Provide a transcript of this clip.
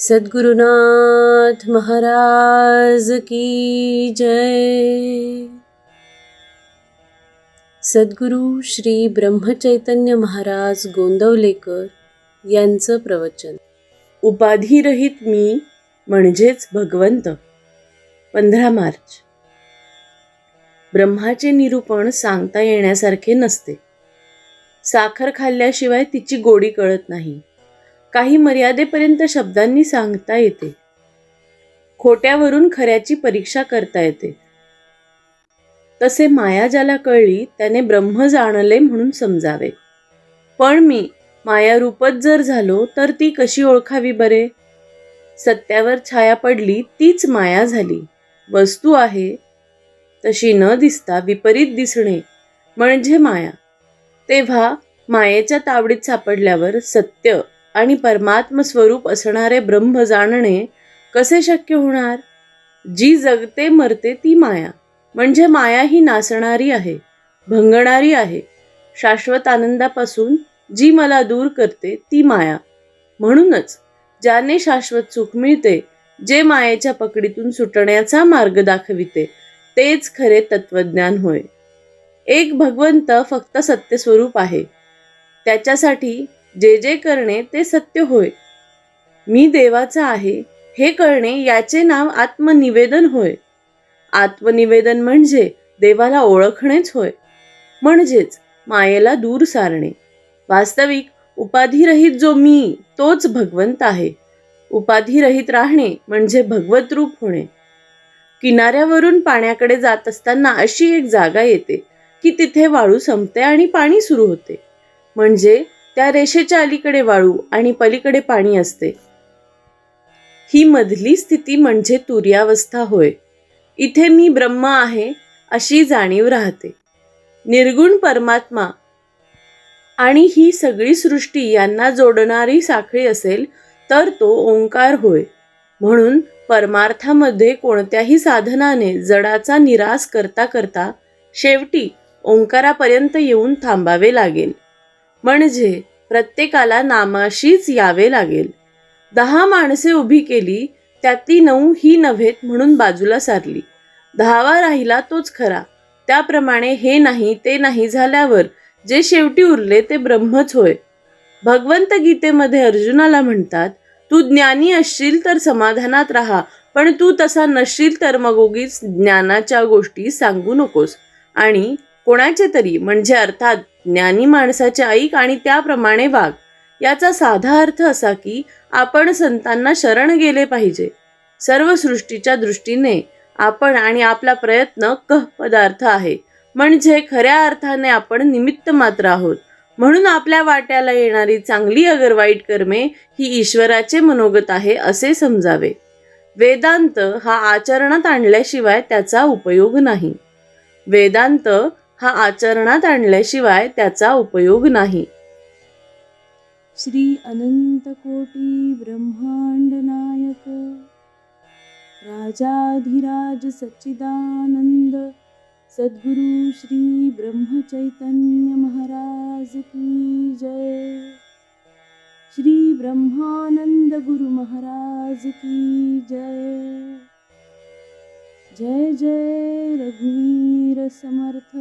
सद्गुरुनाथ महाराज की जय। सद्गुरु श्री ब्रह्मचैतन्य महाराज गोंदवलेकर यांचं प्रवचन. उपाधिरहित मी म्हणजेच भगवंत. पंधरा मार्च. ब्रह्माचे निरूपण सांगता येण्यासारखे नसते. साखर खाल्ल्याशिवाय तिची गोडी कळत नाही. काही मर्यादेपर्यंत शब्दांनी सांगता येते. खोट्यावरून खऱ्याची परीक्षा करता येते. तसे माया ज्याला कळली त्याने ब्रह्म जाणले म्हणून समजावे. पण मी मायारूपच जर झालो तर ती कशी ओळखावी बरे? सत्यावर छाया पडली तीच माया झाली. वस्तू आहे. तशी न दिसता विपरीत दिसणे म्हणजे माया. तेव्हा मायेच्या तावडीत सापडल्यावर सत्य आणि परमात्म स्वरूप असणारे ब्रह्म जाणणे कसे शक्य होणार? जी जगते मरते ती माया. म्हणजे माया ही नासणारी आहे भंगणारी आहे. शाश्वत आनंदापासून जी मला दूर करते ती माया. म्हणूनच ज्याने शाश्वत सुख मिळते जे मायेच्या पकडीतून सुटण्याचा मार्ग दाखविते तेच खरे तत्वज्ञान होय. एक भगवंत फक्त सत्यस्वरूप आहे. त्याच्यासाठी जे जे करणे ते सत्य होय. मी देवाचा आहे हे कळणे याचे नाव आत्मनिवेदन होय. आत्मनिवेदन म्हणजे देवाला ओळखणेच होय. म्हणजेच मायेला दूर सारणे. वास्तविक उपाधिरहित जो मी तोच भगवंत आहे. उपाधिरहित राहणे म्हणजे भगवत रूप होणे. किनाऱ्यावरून पाण्याकडे जात असताना अशी एक जागा येते की तिथे वाळू संपते आणि पाणी सुरू होते. म्हणजे त्या रेषेच्या अलीकडे वाळू आणि पलीकडे पाणी असते. ही मधली स्थिती म्हणजे तुर्यावस्था होय. इथे मी ब्रह्म आहे अशी जाणीव राहते. निर्गुण परमात्मा आणि ही सगळी सृष्टी यांना जोडणारी साखळी असेल तर तो ओंकार होय. म्हणून परमार्थामध्ये कोणत्याही साधनाने जडाचा निराश करता करता शेवटी ओंकारापर्यंत येऊन थांबावे लागेल. म्हणजे प्रत्येकाला नामाशीच यावे लागेल. दहा माणसे उभी केली त्यातली नऊ ही नव्हेत म्हणून बाजूला सारली. दहावा राहिला तोच खरा. त्याप्रमाणे हे नाही ते नाही झाल्यावर जे शेवटी उरले ते ब्रह्मच होय. भगवंत गीतेमध्ये अर्जुनाला म्हणतात तू ज्ञानी असशील तर समाधानात राहा पण तू तसा नसशील तर मग उगीच ज्ञानाच्या गोष्टी सांगू नकोस. आणि कोणाचे तरी म्हणजे अर्थात ज्ञानी माणसाचे ऐक आणि त्याप्रमाणे वाग. याचा साधा अर्थ असा की आपण संतांना शरण गेले पाहिजे. सर्व सृष्टीच्या दृष्टीने आपण आणि आपला प्रयत्न कह पदार्थ आहे. म्हणजे खऱ्या अर्थाने आपण निमित्त मात्र आहोत. म्हणून आपल्या वाट्याला येणारी चांगली अगर वाईट कर्मे ही ईश्वराचे मनोगत आहे असे समजावे. वेदांत हा आचरणात आणल्याशिवाय त्याचा उपयोग नाही. वेदांत हा आचरणात आणल्याशिवाय त्याचा उपयोग नाही. श्री अनंत कोटी ब्रह्मांड नायक राजाधिराज सच्चिदानंद सद्गुरु श्री ब्रह्मचैतन्य महाराज की जय. श्री ब्रह्मानंद गुरु महाराज की जय. जय जय रघुवीर समर्थ।